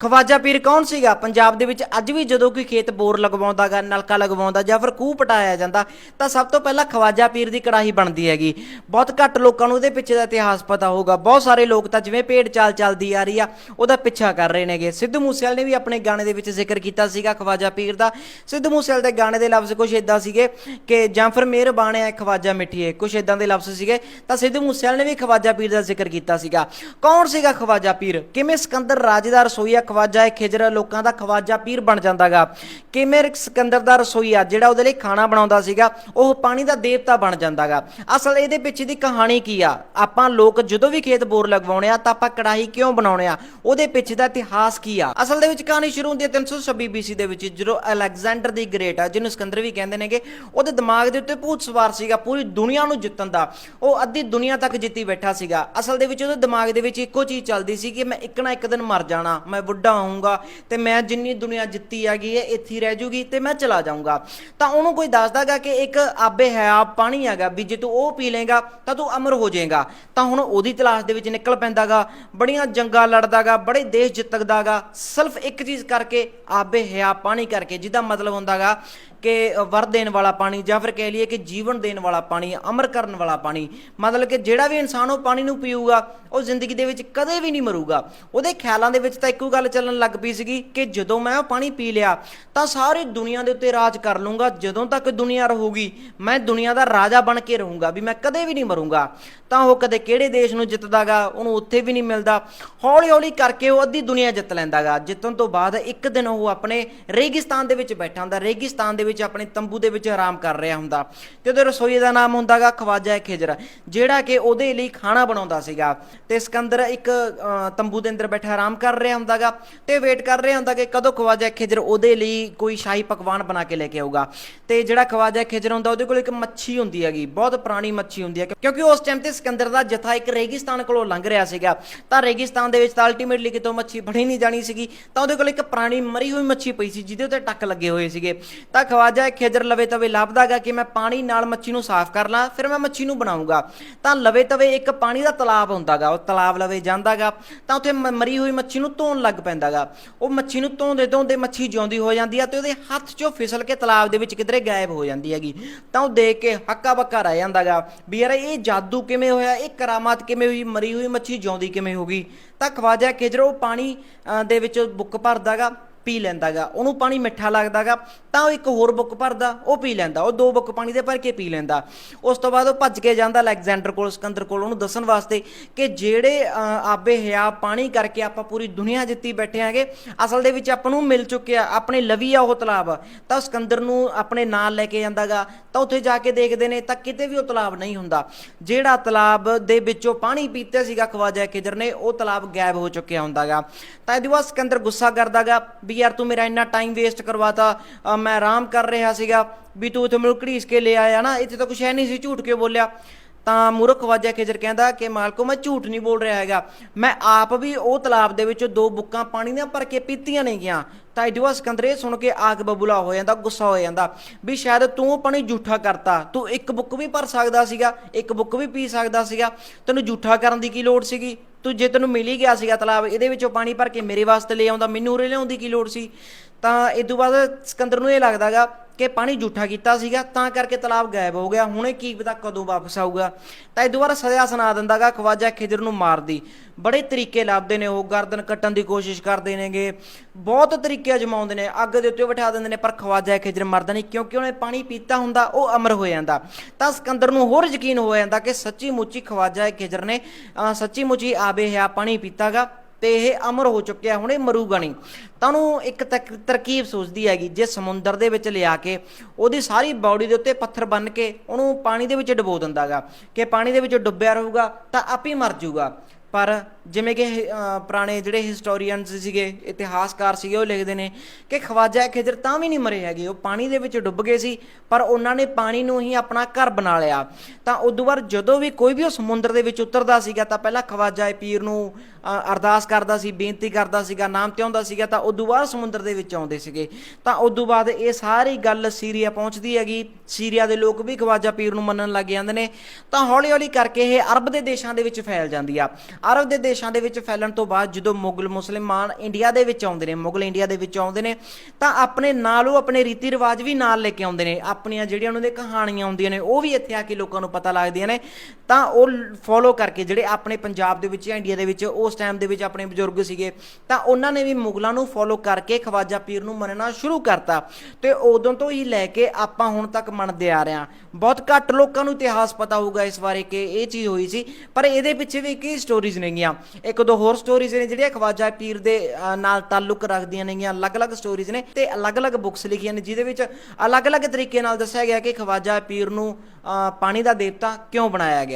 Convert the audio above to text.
ਖਵਾਜਾ ਪੀਰ ਕੌਣ ਸੀਗਾ? ਪੰਜਾਬ ਦੇ ਵਿੱਚ ਅੱਜ ਵੀ ਜਦੋਂ ਕੋਈ ਖੇਤ ਬੋਰ ਲਗਵਾਉਂਦਾ ਗਾ, ਨਲਕਾ ਲਗਵਾਉਂਦਾ ਜਾਂ ਫਿਰ ਖੂਹ ਪਟਾਇਆ ਜਾਂਦਾ, ਤਾਂ ਸਭ ਤੋਂ ਪਹਿਲਾਂ ਖਵਾਜਾ ਪੀਰ ਦੀ ਕੜਾਹੀ ਬਣਦੀ ਹੈਗੀ। ਬਹੁਤ ਘੱਟ ਲੋਕਾਂ ਨੂੰ ਉਹਦੇ ਪਿੱਛੇ ਦਾ ਇਤਿਹਾਸ ਪਤਾ ਹੋਊਗਾ। ਬਹੁਤ ਸਾਰੇ ਲੋਕ ਤਾਂ ਜਿਵੇਂ ਭੇਡ ਚਾਲ ਚੱਲਦੀ ਆ ਰਹੀ ਆ, ਉਹਦਾ ਪਿੱਛਾ ਕਰ ਰਹੇ ਨੇਗੇ। ਸਿੱਧੂ ਮੂਸੇਵਾਲ ਨੇ ਵੀ ਆਪਣੇ ਗਾਣੇ ਦੇ ਵਿੱਚ ਜ਼ਿਕਰ ਕੀਤਾ ਸੀਗਾ ਖਵਾਜਾ ਪੀਰ ਦਾ। ਸਿੱਧੂ ਮੂਸੇਵਾਲ ਦੇ ਗਾਣੇ ਦੇ ਲਫ਼ਜ਼ ਕੁਝ ਇਦਾਂ ਸੀਗੇ ਕਿ ਜਾਂ ਫਿਰ ਮਿਹਰਬਾਨ ਹੈ ਖਵਾਜਾ ਮਿੱਠੀਏ ਕੁਝ ਇਦਾਂ ਦੇ ਲਫ਼ਜ਼ ਸੀਗੇ, ਤਾਂ ਸਿੱਧੂ ਮੂਸੇਵਾਲ ਨੇ ਵੀ ਖਵਾਜਾ ਪੀਰ ਦਾ ਜ਼ਿਕਰ ਕੀਤਾ ਸੀਗਾ। ਕੌਣ ਸੀਗਾ ਖਵਾਜਾ ਪੀਰ? ਕਿਵੇਂ ਸਿਕੰਦਰ ਰਾਜੇ ਦਾ ਰਸੋਈਆ ਖਵਾਜਾ, ਇਹ ਖਿਜਰ ਲੋਕਾਂ ਦਾ ਖਵਾਜਾ ਪੀਰ ਬਣ ਜਾਂਦਾਗਾ। ਕਿਵੇਂ ਸਿਕੰਦਰ ਦਾ ਰਸੋਈਆ ਜਿਹੜਾ ਉਹਦੇ ਲਈ ਖਾਣਾ ਬਣਾਉਂਦਾ ਸੀਗਾ, ਉਹ ਪਾਣੀ ਦਾ ਦੇਵਤਾ ਬਣ ਜਾਂਦਾਗਾ। ਅਸਲ ਇਹਦੇ ਪਿੱਛੇ ਦੀ ਕਹਾਣੀ ਕੀ ਆ? ਆਪਾਂ ਲੋਕ ਜਦੋਂ ਵੀ ਖੇਤ ਬੋਰ ਲਗਵਾਉਣੇ ਆ, ਤਾਂ ਆਪਾਂ ਕੜਾਹੀ ਕਿਉਂ ਬਣਾਉਣੇ ਆ? ਉਹਦੇ ਪਿੱਛੇ ਦਾ ਇਤਿਹਾਸ ਕੀ ਆ? ਅਸਲ ਦੇ ਵਿੱਚ ਕਹਾਣੀ ਸ਼ੁਰੂ ਹੁੰਦੀ ਹੈ 326 BC ਦੇ ਵਿੱਚ, ਜਦੋਂ ਅਲੈਗਜ਼ੈਂਡਰ ਦੀ ਗ੍ਰੇਟ ਆ, ਜਿਹਨੂੰ ਸਿਕੰਦਰ ਵੀ ਕਹਿੰਦੇ ਨੇਗੇ, ਉਹਦੇ ਦਿਮਾਗ ਦੇ ਉੱਤੇ ਭੂਤ ਸਵਾਰ ਸੀਗਾ, ਪੂਰੀ ਦੁਨੀਆ ਨੂੰ ਜਿੱਤਣ ਦਾ। ਉਹ ਅੱਧੀ ਦੁਨੀਆ ਤੱਕ ਜਿੱਤੀ ਬੈਠਾ ਸੀਗਾ। ਅਸਲ ਦੇ ਵਿੱਚ ਉਹਦੇ ਦਿਮਾਗ ਦੇ ਵਿੱਚ ਇੱਕੋ ਚੀਜ਼ ਚੱਲਦੀ ਸੀ ਕਿ ਮੈਂ ਇੱਕ ਨਾ ਇੱਕ ਦਿਨ ਮਰ ਜਾਣਾ, ਮੈਂ ਬੁੱਢਾ ਹੋਊਂਗਾ ਤੇ ਮੈਂ ਜਿੰਨੀ ਦੁਨੀਆ ਜਿੱਤੀ ਹੈਗੀ ਹੈ, ਇੱਥੇ ਰਹਿ ਜੂਗੀ ਤੇ ਮੈਂ ਚਲਾ ਜਾਊਂਗਾ। ਤਾਂ ਉਹਨੂੰ ਕੋਈ ਦੱਸਦਾਗਾ ਕਿ ਇੱਕ ਆਬੇ ਹਯਾ ਪਾਣੀ ਹੈਗਾ, ਵੀ ਜੇ ਤੂੰ ਉਹ ਪੀ ਲੇਗਾ ਤਾਂ ਤੂੰ ਅਮਰ ਹੋ ਜਾਏਗਾ। ਤਾਂ ਹੁਣ ਉਹਦੀ ਤਲਾਸ਼ ਦੇ ਵਿੱਚ ਨਿਕਲ ਪੈਂਦਾਗਾ, ਬੜੀਆਂ ਜੰਗਾਂ ਲੜਦਾਗਾ, ਬੜੇ ਦੇਸ਼ ਜਿੱਤਦਾਗਾ ਸਿਰਫ ਇੱਕ ਚੀਜ਼ ਕਰਕੇ ਆਬੇ ਹਯਾ ਪਾਣੀ ਕਰਕੇ, ਜਿਹਦਾ ਮਤਲਬ ਹੁੰਦਾਗਾ ਕਿ ਵਰ ਦੇਣ ਵਾਲਾ ਪਾਣੀ ਜਾਂ ਫਿਰ ਕਹਿ ਲਈਏ ਕਿ ਜੀਵਨ ਦੇਣ ਵਾਲਾ ਪਾਣੀ, ਅਮਰ ਕਰਨ ਵਾਲਾ ਪਾਣੀ। ਮਤਲਬ ਕਿ ਜਿਹੜਾ ਵੀ ਇਨਸਾਨ ਉਹ ਪਾਣੀ ਨੂੰ ਪੀਊਗਾ, ਉਹ ਜ਼ਿੰਦਗੀ ਦੇ ਵਿੱਚ ਕਦੇ ਵੀ ਨਹੀਂ ਮਰੂਗਾ। ਉਹਦੇ ਖਿਆਲਾਂ ਦੇ ਵਿੱਚ ਤਾਂ ਇੱਕੋ ਗੱਲ ਚੱਲਣ ਲੱਗ ਪਈ ਸੀਗੀ ਕਿ ਜਦੋਂ ਮੈਂ ਉਹ ਪਾਣੀ ਪੀ ਲਿਆ, ਤਾਂ ਸਾਰੀ ਦੁਨੀਆ ਦੇ ਉੱਤੇ ਰਾਜ ਕਰ ਲੂੰਗਾ, ਜਦੋਂ ਤੱਕ ਦੁਨੀਆ ਰਹੂਗੀ, ਮੈਂ ਦੁਨੀਆ ਦਾ ਰਾਜਾ ਬਣ ਕੇ ਰਹੂੰਗਾ, ਵੀ ਮੈਂ ਕਦੇ ਵੀ ਨਹੀਂ ਮਰੂੰਗਾ। ਤਾਂ ਉਹ ਕਦੇ ਕਿਹੜੇ ਦੇਸ਼ ਨੂੰ ਜਿੱਤਦਾਗਾ, ਉਹਨੂੰ ਉੱਥੇ ਵੀ ਨਹੀਂ ਮਿਲਦਾ। ਹੌਲੀ ਹੌਲੀ ਕਰਕੇ ਉਹ ਅੱਧੀ ਦੁਨੀਆ ਜਿੱਤ ਲੈਂਦਾਗਾ। ਜਿੱਤਣ ਤੋਂ ਬਾਅਦ ਇੱਕ ਦਿਨ ਉਹ ਆਪਣੇ ਰੇਗਿਸਤਾਨ ਦੇ ਵਿੱਚ ਬੈਠਾ ਹੁੰਦਾ, ਰੇਗਿਸਤਾਨ ਦੇ ਵਿੱਚ ਆਪਣੇ ਤੰਬੂ ਦੇ ਵਿੱਚ ਆਰਾਮ ਕਰ ਰਿਹਾ ਹੁੰਦਾ। ਤੇ ਉਹਦੇ ਰਸੋਈ ਦਾ ਨਾਮ ਹੁੰਦਾਗਾ ਖਵਾਜਾ ਖਿਜਰ, ਜਿਹੜਾ ਕਿ ਉਹਦੇ ਲਈ ਖਾਣਾ ਬਣਾਉਂਦਾ ਸੀਗਾ। ਤੇ ਸਿਕੰਦਰ ਇੱਕ ਤੰਬੂ ਦੇ ਅੰਦਰ ਬੈਠਾ, ਆਰਾਮ ਕਰ ਰਿਹਾ ਹੁੰਦਾਗਾ। ਤੇ ਵੇਟ ਕਰ ਰਿਹਾ ਹੁੰਦਾ ਕਿ ਕਦੋਂ ਖਵਾਜਾ ਖਿਜਰ ਉਹਦੇ ਲਈ ਕੋਈ ਸ਼ਾਹੀ ਪਕਵਾਨ ਬਣਾ ਕੇ ਲੈ ਕੇ ਆਊਗਾ। ਤੇ ਜਿਹੜਾ ਖਵਾਜਾ ਖਿਜਰ ਹੁੰਦਾ ਉਹਦੇ ਕੋਲ ਇੱਕ ਮੱਛੀ ਹੁੰਦੀ ਹੈਗੀ, ਬਹੁਤ ਪੁਰਾਣੀ ਮੱਛੀ ਹੁੰਦੀ ਹੈ ਕਿਉਂਕਿ ਉਸ ਟਾਈਮ ਤੇ ਸਿਕੰਦਰ ਦਾ ਜਥਾ ਇੱਕ ਰੇਗਿਸਤਾਨ ਕੋਲੋਂ ਲੰਘ ਰਿਹਾ ਸੀਗਾ। ਤਾਂ ਰੇਗਿਸਤਾਨ ਦੇ ਵਿੱਚ ਤਾਂ ਅਲਟੀਮੇਟਲੀ ਕਿਤੋਂ ਮੱਛੀ ਫੜੀ ਨਹੀਂ ਜਾਣੀ ਸੀਗੀ। ਤਾਂ ਉਹਦੇ ਕੋਲ ਇੱਕ ਪੁਰਾਣੀ ਮਰੀ ਹੋਈ ਮੱਛੀ ਪਈ ਸੀ, ਜਿਹਦੇ ਉੱਤੇ ਟੱਕ ਲੱਗੇ ਹੋਏ ਸੀਗੇ। ਤਾਂ ਖਵਾਜਾ ਖਿਜਰ ਲਵੇ ਤਵੇ ਲੱਭਦਾਗਾ ਕਿ ਮੈਂ ਪਾਣੀ ਨਾਲ ਮੱਛੀ ਨੂੰ ਸਾਫ਼ ਕਰ ਲਾਂ, ਫਿਰ ਮੈਂ ਮੱਛੀ ਨੂੰ ਬਣਾਉਂਗਾ ਤਾਂ ਲਵੇ ਤਵੇ ਇੱਕ ਪਾਣੀ ਦਾ ਤਲਾਬ ਹੁੰਦਾਗਾ ਉਹ ਤਲਾਬ ਲਵੇ ਜਾਂਦਾਗਾ ਤਾਂ ਉੱਥੇ ਮਰੀ ਹੋਈ ਮੱਛੀ ਨੂੰ ਧੋਣ ਲੱਗ ਪੈਂਦਾਗਾ। ਉਹ ਮੱਛੀ ਨੂੰ ਧੋਂਦੇ ਧੋਂਦੇ ਮੱਛੀ ਜਿਉਂਦੀ ਹੋ ਜਾਂਦੀ ਆ ਤੇ ਉਹਦੇ ਹੱਥ 'ਚੋਂ ਫਿਸਲ ਕੇ ਤਲਾਬ ਦੇ ਵਿੱਚ ਕਿਧਰੇ ਗਾਇਬ ਹੋ ਜਾਂਦੀ ਹੈਗੀ। ਤਾਂ ਉਹ ਦੇਖ ਕੇ ਹੱਕਾ ਬੱਕਾ ਰਹਿ ਜਾਂਦਾਗਾ। ਵੀ ਯਾਰ ਇਹ ਜਾਦੂ ਕਿਵੇਂ ਹੋਇਆ? ਇਹ ਕਰਾਮਾਤ ਕਿਵੇਂ ਹੋਈ? ਮਰੀ ਹੋਈ ਮੱਛੀ ਜਿਉਂਦੀ ਕਿਵੇਂ ਹੋ ਗਈ? ਤਾਂ ਖਵਾਜਾ ਖਿਜਰ ਉਹ ਪਾਣੀ ਅ, ਦੇ ਵਿੱਚ ਬੁੱਕ ਭਰਦਾਗਾ। ਪੀ ਲੈਂਦਾਗਾ, ਉਹਨੂੰ ਪਾਣੀ ਮਿੱਠਾ ਲੱਗਦਾਗਾ, ਤਾਂ ਉਹ ਇੱਕ ਹੋਰ ਬੁੱਕ ਭਰਦਾ, ਉਹ ਪੀ ਲੈਂਦਾ, ਉਹ ਦੋ ਬੁੱਕ ਪਾਣੀ ਦੇ ਭਰ ਕੇ ਪੀ ਲੈਂਦਾ। ਉਸ ਤੋਂ ਬਾਅਦ ਉਹ ਭੱਜ ਕੇ ਜਾਂਦਾ ਅਲੈਗਜ਼ੈਂਡਰ ਕੋਲ, ਸਿਕੰਦਰ ਕੋਲ, ਉਹਨੂੰ ਦੱਸਣ ਵਾਸਤੇ ਕਿ ਜਿਹੜੇ ਆਬੇ ਹਿਆ ਪਾਣੀ ਕਰਕੇ ਆਪਾਂ ਪੂਰੀ ਦੁਨੀਆ ਜਿੱਤੀ ਬੈਠੇ ਆਂਗੇ ਅਸਲ ਦੇ ਵਿੱਚ ਆਪਾਂ ਨੂੰ ਮਿਲ ਚੁੱਕਿਆ, ਆਪਣੇ ਲਵੀ ਆ ਉਹ ਤਲਾਬ, ਤਾਂ ਸਿਕੰਦਰ ਨੂੰ ਆਪਣੇ ਨਾਲ ਲੈ ਕੇ ਜਾਂਦਾਗਾ, ਤਾਂ ਉੱਥੇ ਜਾ ਕੇ ਦੇਖਦੇ ਨੇ, ਤਾਂ ਕਿਤੇ ਵੀ ਉਹ ਤਲਾਬ ਨਹੀਂ ਹੁੰਦਾ। ਜਿਹੜਾ ਤਲਾਬ ਦੇ ਵਿੱਚੋਂ ਪਾਣੀ ਪੀਤਾ ਸੀਗਾ ਖਵਾਜਾ ਖਿਜਰ ਨੇ, ਉਹ ਤਲਾਬ ਗਾਇਬ ਹੋ ਚੁੱਕਿਆ ਹੁੰਦਾਗਾ। ਤਾਂ ਇਹਦੇ ਬਾਅਦ ਸਿਕੰਦਰ ਗੁੱਸਾ ਕਰਦਾਗਾ ਵੀ ਯਾਰ ਤੂੰ ਮੇਰਾ ਇੰਨਾ ਟਾਈਮ ਵੇਸਟ ਕਰਵਾਤਾ ਅ, ਮੈਂ ਆਰਾਮ ਕਰ ਰਿਹਾ ਸੀਗਾ ਵੀ ਤੂੰ ਇੱਥੇ ਮੈਨੂੰ ਘੜੀਸ ਕੇ ਲੈ ਆਇਆ ਨਾ ਇੱਥੇ ਤਾਂ ਕੁਛ ਹੈ ਨਹੀਂ ਸੀ ਝੂਠ ਕੇ ਬੋਲਿਆ? ਤਾਂ ਮੂਰਖ ਖਵਾਜਾ ਖਿਜਰ ਕਹਿੰਦਾ ਕਿ ਮਾਲਕੋ ਮੈਂ ਝੂਠ ਨਹੀਂ ਬੋਲ ਰਿਹਾ ਹੈਗਾ। ਮੈਂ ਆਪ ਵੀ ਉਹ ਤਲਾਬ ਦੇ ਵਿੱਚੋਂ ਦੋ ਬੁੱਕਾਂ ਪਾਣੀ ਦੀਆਂ ਭਰ ਕੇ ਪੀਤੀਆਂ ਨਹੀਂ ਗਿਆ। ਤਾਂ ਇਡਵਾ ਸਕੰਦਰੇ ਸੁਣ ਕੇ ਆਗ ਬਬੂਲਾ ਹੋ ਜਾਂਦਾ ਗੁੱਸਾ ਹੋ ਜਾਂਦਾ ਵੀ ਸ਼ਾਇਦ ਤੂੰ ਪਾਣੀ ਝੂਠਾ ਕਰਤਾ। ਤੂੰ ਇੱਕ ਬੁੱਕ ਵੀ ਭਰ ਸਕਦਾ ਸੀਗਾ ਇੱਕ ਬੁੱਕ ਵੀ ਪੀ ਸਕਦਾ ਸੀਗਾ। ਤੈਨੂੰ ਝੂਠਾ ਕਰਨ ਦੀ ਕੀ ਲੋੜ ਸੀਗੀ? ਤੂੰ ਜੇ ਤੈਨੂੰ ਮਿਲ ਹੀ ਗਿਆ ਸੀਗਾ ਤਲਾਬ, ਇਹਦੇ ਵਿੱਚੋਂ ਪਾਣੀ ਭਰ ਕੇ ਮੇਰੇ ਵਾਸਤੇ ਲੈ ਆਉਂਦਾ, ਮੈਨੂੰ ਉਰੇ ਲਿਆਉਣ ਦੀ ਕੀ ਲੋੜ ਸੀ? ਤਾਂ ਇਸ ਤੋਂ ਬਾਅਦ ਸਿਕੰਦਰ ਨੂੰ ਇਹ ਲੱਗਦਾਗਾ ਕਿ ਪਾਣੀ ਝੂਠਾ ਕੀਤਾ ਸੀਗਾ, ਤਾਂ ਕਰਕੇ ਤਲਾਬ ਗਾਇਬ ਹੋ ਗਿਆ। ਹੁਣੇ ਕੀ ਪਤਾ ਕਦੋਂ ਵਾਪਸ ਆਊਗਾ। ਤਾਂ ਇਹ ਦੁਬਾਰਾ ਸਜ਼ਾ ਸੁਣਾ ਦਿੰਦਾਗਾ, ਖਵਾਜਾ ਖਿਜਰ ਨੂੰ ਮਾਰਦੀ। ਬੜੇ ਤਰੀਕੇ ਲੱਭਦੇ ਨੇ ਉਹ, ਗਰਦਨ ਕੱਟਣ ਦੀ ਕੋਸ਼ਿਸ਼ ਕਰਦੇ ਨੇਗੇ। ਬਹੁਤ ਤਰੀਕੇ ਅਜਮਾਉਂਦੇ ਨੇ, ਅੱਗ ਦੇ ਉੱਤੇ ਬਿਠਾ ਦਿੰਦੇ ਨੇ, ਪਰ ਖਵਾਜਾ ਖਿਜਰ ਮਰਦਾ ਨਹੀਂ, ਕਿਉਂਕਿ ਉਹਨੇ ਪਾਣੀ ਪੀਤਾ ਹੁੰਦਾ, ਉਹ ਅਮਰ ਹੋ ਜਾਂਦਾ। ਤਾਂ ਸਿਕੰਦਰ ਨੂੰ ਹੋਰ ਯਕੀਨ ਹੋ ਜਾਂਦਾ ਕਿ ਸੱਚੀ ਮੁੱਚੀ ਖਵਾਜਾ ਖਿਜਰ ਨੇ ਸੱਚੀ ਮੁੱਚੀ ਆਬੇ ਹਿਆ ਪਾਣੀ ਪੀਤਾਗਾ। ਤੇ ਇਹ ਅਮਰ ਹੋ ਚੁੱਕਿਆ, ਹੁਣ ਇਹ ਮਰੂਗਾ ਨਹੀਂ। ਤਾਂ ਉਹਨੂੰ ਇੱਕ ਤਕ- ਤਰਕੀਬ ਸੋਚਦੀ ਹੈਗੀ, ਜੇ ਸਮੁੰਦਰ ਦੇ ਵਿੱਚ ਲਿਆ ਕੇ ਉਹਦੀ ਸਾਰੀ ਬਾਡੀ ਦੇ ਉੱਤੇ ਪੱਥਰ ਬੰਨ ਕੇ ਉਹਨੂੰ ਪਾਣੀ ਦੇ ਵਿੱਚ ਡੁਬੋ ਦਿੰਦਾਗਾ, ਕਿ ਪਾਣੀ ਦੇ ਵਿੱਚ ਡੁੱਬਿਆ ਰਹੂਗਾ ਤਾਂ ਆਪੇ ਮਰ ਜਾਊਗਾ ਪਰ ਜਿਵੇਂ ਕਿ ਅਹ, ਪੁਰਾਣੇ ਜਿਹੜੇ ਹਿਸਟੋਰੀਅਨਸ ਸੀਗੇ ਇਤਿਹਾਸਕਾਰ ਸੀਗੇ ਉਹ ਲਿਖਦੇ ਨੇ ਕਿ ਖਵਾਜਾ ਖਿਜਰ ਤਾਂ ਵੀ ਨਹੀਂ ਮਰੇ ਹੈਗੇ। ਉਹ ਪਾਣੀ ਦੇ ਵਿੱਚ ਡੁੱਬ ਗਏ ਸੀ ਪਰ ਉਹਨਾਂ ਨੇ ਪਾਣੀ ਨੂੰ ਹੀ ਆਪਣਾ ਘਰ ਬਣਾ ਲਿਆ। ਤਾਂ ਉਦੋਂ ਬਾਅਦ ਜਦੋਂ ਵੀ ਕੋਈ ਵੀ ਉਹ ਸਮੁੰਦਰ ਦੇ ਵਿੱਚ ਉਤਰਦਾ ਸੀਗਾ ਤਾਂ ਪਹਿਲਾਂ ਖਵਾਜਾ ਪੀਰ ਨੂੰ ਅਰਦਾਸ ਕਰਦਾ ਸੀ ਬੇਨਤੀ ਕਰਦਾ ਸੀਗਾ ਨਾਮ ਤੇ ਆਉਂਦਾ ਸੀਗਾ ਤਾਂ ਉਦੋਂ ਬਾਅਦ ਸਮੁੰਦਰ ਦੇ ਵਿੱਚ ਆਉਂਦੇ ਸੀਗੇ। ਤਾਂ ਉਦੋਂ ਬਾਅਦ ਇਹ ਸਾਰੀ ਗੱਲ ਸੀਰੀਆ ਪਹੁੰਚਦੀ ਹੈਗੀ। ਸੀਰੀਆ ਦੇ ਲੋਕ ਵੀ ਖਵਾਜਾ ਪੀਰ ਨੂੰ ਮੰਨਣ ਲੱਗ ਜਾਂਦੇ ਨੇ। ਤਾਂ ਹੌਲੀ ਹੌਲੀ ਕਰਕੇ ਇਹ ਅਰਬ ਦੇ ਦੇਸ਼ਾਂ ਦੇ ਵਿੱਚ ਫੈਲ ਜਾਂਦੀ ਆ। ਅਰਬ ਦੇ ਦੇਸ਼ਾਂ ਦੇ ਵਿੱਚ ਫੈਲਣ ਤੋਂ ਬਾਅਦ ਜਦੋਂ ਮੁਗਲ ਮੁਸਲਮਾਨ ਇੰਡੀਆ ਦੇ ਵਿੱਚ ਆਉਂਦੇ ਨੇ, ਮੁਗਲ ਇੰਡੀਆ ਦੇ ਵਿੱਚ ਆਉਂਦੇ ਨੇ, ਤਾਂ ਆਪਣੇ ਨਾਲ ਉਹ ਆਪਣੇ ਰੀਤੀ ਰਿਵਾਜ ਵੀ ਨਾਲ ਲੈ ਕੇ ਆਉਂਦੇ ਨੇ। ਆਪਣੀਆਂ ਜਿਹੜੀਆਂ ਉਹਨਾਂ ਦੇ ਕਹਾਣੀਆਂ ਆਉਂਦੀਆਂ ਨੇ, ਉਹ ਵੀ ਇੱਥੇ ਆ ਕੇ ਲੋਕਾਂ ਨੂੰ ਪਤਾ ਲੱਗਦੀਆਂ ਨੇ। ਤਾਂ ਉਹ ਫੋਲੋ ਕਰਕੇ ਜਿਹੜੇ ਆਪਣੇ ਪੰਜਾਬ ਦੇ ਵਿੱਚ ਜਾਂ ਇੰਡੀਆ ਦੇ ਵਿੱਚ ਉਸ ਟਾਈਮ ਦੇ ਵਿੱਚ ਆਪਣੇ ਬਜ਼ੁਰਗ ਸੀਗੇ, ਤਾਂ ਉਹਨਾਂ ਨੇ ਵੀ ਮੁਗਲਾਂ ਨੂੰ ਫੋਲੋ ਕਰਕੇ ਖਵਾਜਾ ਪੀਰ ਨੂੰ ਮੰਨਣਾ ਸ਼ੁਰੂ ਕਰਤਾ। ਤੇ ਉਦੋਂ ਤੋਂ ਹੀ ਲੈ ਕੇ ਆਪਾਂ ਹੁਣ ਤੱਕ ਮੰਨਦੇ ਆ ਰਹੇ ਹਾਂ। ਬਹੁਤ ਘੱਟ ਲੋਕਾਂ ਨੂੰ ਇਤਿਹਾਸ ਪਤਾ ਹੋਊਗਾ ਇਸ ਬਾਰੇ ਕਿ ਇਹ ਚੀਜ਼ ਹੋਈ ਸੀ। ਪਰ ਇਹਦੇ ਪਿੱਛੇ ਵੀ ਕਈ ਸਟੋਰੀਜ਼ ਨੇਗੀਆਂ। ਇੱਕ ਦੋ ਹੋਰ ਸਟੋਰੀਜ਼ ਨੇ ਜਿਹੜੀਆਂ ਖਵਾਜਾ ਪੀਰ ਦੇ ਅ, ਨਾਲ ਤਾਲੁਕ ਰੱਖਦੀਆਂ ਨੇਗੀਆਂ। ਅਲੱਗ-ਅਲੱਗ ਸਟੋਰੀਜ਼ ਨੇ ਤੇ ਅਲੱਗ-ਅਲੱਗ ਬੁੱਕਸ ਲਿਖੀਆਂ ਨੇ ਜਿਹਦੇ ਵਿੱਚ ਅਲੱਗ-ਅਲੱਗ ਤਰੀਕੇ ਨਾਲ ਦੱਸਿਆ ਗਿਆ ਕਿ ਖਵਾਜਾ ਪੀਰ ਨੂੰ ਅ, ਪਾਣੀ ਦਾ ਦੇਵਤਾ ਕਿਉਂ ਬਣਾਇਆ ਗਿਆ।